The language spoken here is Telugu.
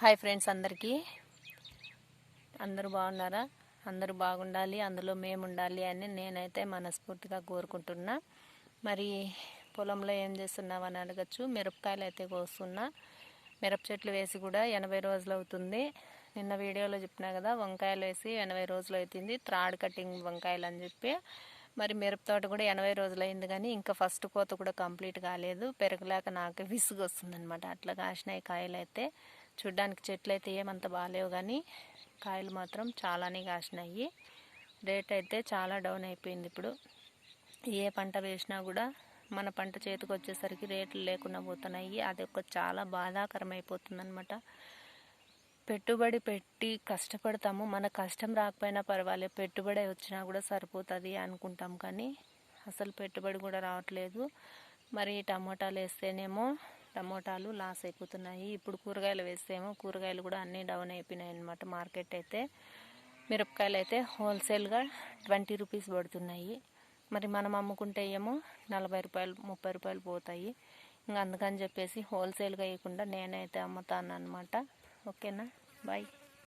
హాయ్ ఫ్రెండ్స్ అందరికీ. అందరూ బాగున్నారా? అందరూ బాగుండాలి అందులో మేము ఉండాలి అని నేనైతే మనస్ఫూర్తిగా కోరుకుంటున్నా. మరి పొలంలో ఏం చేస్తున్నావని అడగచ్చు. మిరపకాయలు అయితే కోస్తున్నా. మిరప చెట్లు వేసి కూడా ఎనభై రోజులు అవుతుంది. నిన్న వీడియోలో చెప్పినా కదా వంకాయలు వేసి ఎనభై రోజులు అవుతుంది త్రాడ్ కటింగ్ వంకాయలు అని చెప్పి. మరి మిరప తోట కూడా ఎనభై రోజులు అయింది కానీ ఇంకా ఫస్ట్ కోత కూడా కంప్లీట్ కాలేదు. పెరగలేక నాకు విసుగు వస్తుందనమాట అట్లా కాసినాయి కాయలు అయితే చూడ్డానికి చెట్లు అయితే ఏమంత బాగాలేవు కానీ కాయలు మాత్రం చాలానే కాసినాయి. రేట్ అయితే చాలా డౌన్ అయిపోయింది ఇప్పుడు. ఏ పంట వేసినా కూడా మన పంట చేతికి వచ్చేసరికి రేట్లు లేకుండా పోతున్నాయి. అది ఒక చాలా బాధాకరమైపోతుందనమాట పెట్టుబడి పెట్టి కష్టపడతాము. మన కష్టం రాకపోయినా పర్వాలేదు. పెట్టుబడి వచ్చినా కూడా సరిపోతుంది అనుకుంటాం కానీ అసలు పెట్టుబడి కూడా రావట్లేదు. మరి టమోటాలు వేస్తేనేమో టమోటాలు లాస్ అయిపోతున్నాయి. ఇప్పుడు కూరగాయలు వేస్తేమో కూరగాయలు కూడా అన్నీ డౌన్ అయిపోయినాయి అనమాట మార్కెట్ అయితే. మిరపకాయలు అయితే హోల్సేల్గా ట్వంటీ రూపీస్ పడుతున్నాయి. మరి మనం అమ్ముకుంటే ఏమో నలభై రూపాయలు ముప్పై రూపాయలు పోతాయి. ఇంకా అందుకని చెప్పేసి హోల్సేల్గా వేయకుండా నేనైతే అమ్ముతాను అనమాట ఓకేనా? బాయ్.